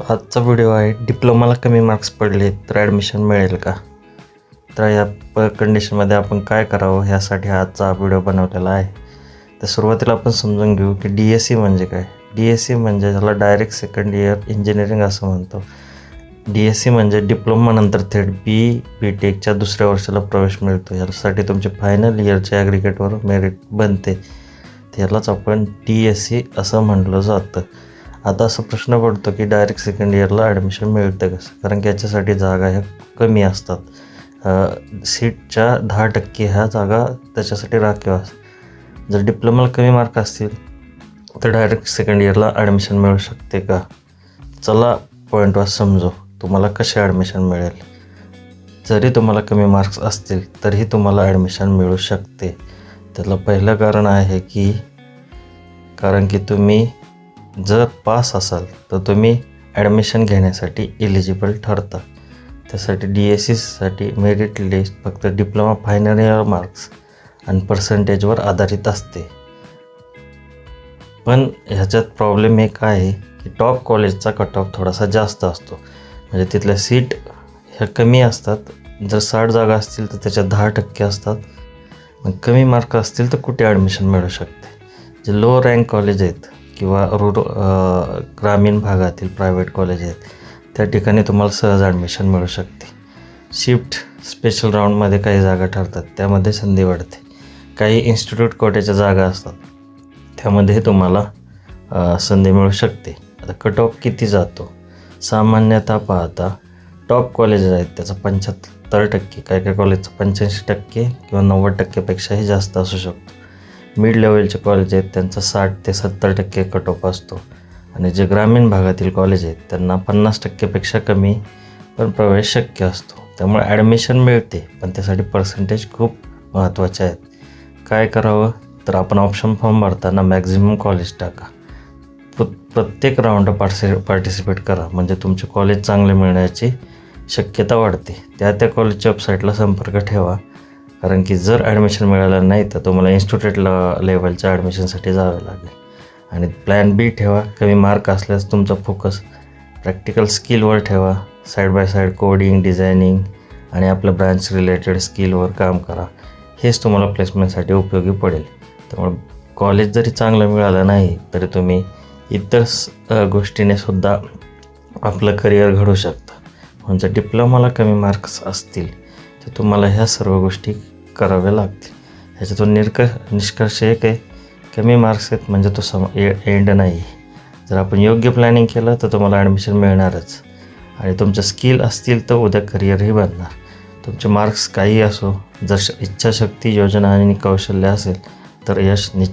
आजचा व्हिडिओ आहे डिप्लोमाला कमी मार्क्स पडले तर ॲडमिशन मिळेल का? तर या प कंडिशनमध्ये आपण काय करावं ह्यासाठी हा आजचा व्हिडिओ बनवलेला आहे. तर सुरुवातीला आपण समजून घेऊ की डी एस सी म्हणजे काय. डी एस सी म्हणजे ज्याला डायरेक्ट सेकंड इयर इंजिनिअरिंग असं म्हणतो. डी एस सी म्हणजे डिप्लोमानंतर थेट बी बी टेकच्या दुसऱ्या वर्षाला प्रवेश मिळतो. यासाठी तुमचे फायनल इयरच्या ॲग्रिगेटवर मेरिट बनते. त्यालाच आपण डी एस सी असं म्हटलं जातं. आता असा प्रश्न पडतो की डायरेक्ट सेकंड इयरला ॲडमिशन मिळतं कसं? कारण की याच्यासाठी जागा ह्या कमी असतात. सीटच्या दहा टक्के ह्या जागा त्याच्यासाठी राखीव असतात जर डिप्लोमाला कमी मार्क असतील तर डायरेक्ट सेकंड इयरला ॲडमिशन मिळू शकते का? चला पॉईंट वाज समजू. तुम्हाला कसे ॲडमिशन मिळेल? जरी तुम्हाला कमी मार्क्स असतील तरीही तुम्हाला ॲडमिशन मिळू शकते. त्याला पहिलं कारण आहे की कारण की तुम्ही जर पास असाल तर तुम्ही ॲडमिशन घेण्यासाठी इलिजिबल ठरता. त्यासाठी डी एस सीसाठी मेरिट लिस्ट फक्त डिप्लोमा फायनल इयर मार्क्स आणि पर्सेंटेजवर आधारित असते. पण ह्याच्यात प्रॉब्लेम एक आहे की टॉप कॉलेजचा कट ऑफ थोडासा जास्त असतो. म्हणजे तिथल्या सीट ह्या कमी असतात. जर साठ जागा असतील तर त्याच्यात दहा टक्के असतात. मग कमी मार्क असतील तर कुठे ॲडमिशन मिळू शकते? जे लो रँक कॉलेज आहेत किंवा रुर ग्रामीण भागातील प्रायव्हेट कॉलेज आहेत त्या ठिकाणी तुम्हाला सहज ॲडमिशन मिळू शकते. शिफ्ट स्पेशल राऊंडमध्ये काही जागा ठरतात त्यामध्ये संधी वाढते. काही इन्स्टिट्यूट कोट्याच्या जागा असतात त्यामध्ये तुम्हाला संधी मिळू शकते. आता कट ऑफ किती जातो? सामान्यतः पाहता टॉप कॉलेजेस आहेत त्याचा पंच्याहत्तर टक्के काही काही कॉलेजचं पंच्याऐंशी टक्के किंवा नव्वद टक्केपेक्षाही जास्त असू शकतो. मिड लेवलचे कॉलेज आहेत त्यांचा साठ ते सत्तर टक्के कट ऑफ असतो. आणि जे ग्रामीण भागातील कॉलेज आहेत त्यांना पन्नास टक्केपेक्षा कमी पण प्रवेश शक्य असतो. त्यामुळे ॲडमिशन मिळते पण त्यासाठी पर्सेंटेज खूप महत्त्वाचे आहेत. काय करावं? तर आपण ऑप्शन फॉर्म भरताना मॅक्झिमम कॉलेज टाका. प्र प्रत्येक राऊंड पार्टिसि पार्टिसिपेट करा. म्हणजे तुमचे कॉलेज चांगले मिळण्याची शक्यता वाढते. त्या त्या कॉलेजच्या वेबसाईटला संपर्क ठेवा. कारण की जर ॲडमिशन मिळालं नाही तर तुम्हाला इन्स्टिट्यूटला लेवलच्या ॲडमिशनसाठी जावे लागेल. आणि प्लॅन बी ठेवा कमी मार्क असल्यास तुमचा फोकस प्रॅक्टिकल स्किलवर ठेवा side by side coding designing आणि आपलं ब्रांच रिलेटेड स्किलवर काम करा. हेच तुम्हाला प्लेसमेंटसाठी उपयोगी पडेल. त्यामुळे कॉलेज जरी चांगलं मिळालं नाही तरी तुम्ही इतर गोष्टीने सुद्धा आपलं करिअर घडू शकता. म्हणजे डिप्लोमाला कमी मार्क्स असतील तर तुम्हाला ह्या सर्व गोष्टी करावे लागतील. ह्याच्यातून निर्क निष्कर्ष एक आहे. कमी मार्क्स आहेत म्हणजे तो सम ए एंड नाही. जर आपण योग्य प्लॅनिंग केलं तर तुम्हाला ॲडमिशन मिळणारच. आणि तुमचं स्किल असतील तर उद्या करिअरही बनणार. तुमचे मार्क्स काही असो जर श- इच्छाशक्ती योजना आणि कौशल्य असेल तर यश निश्चित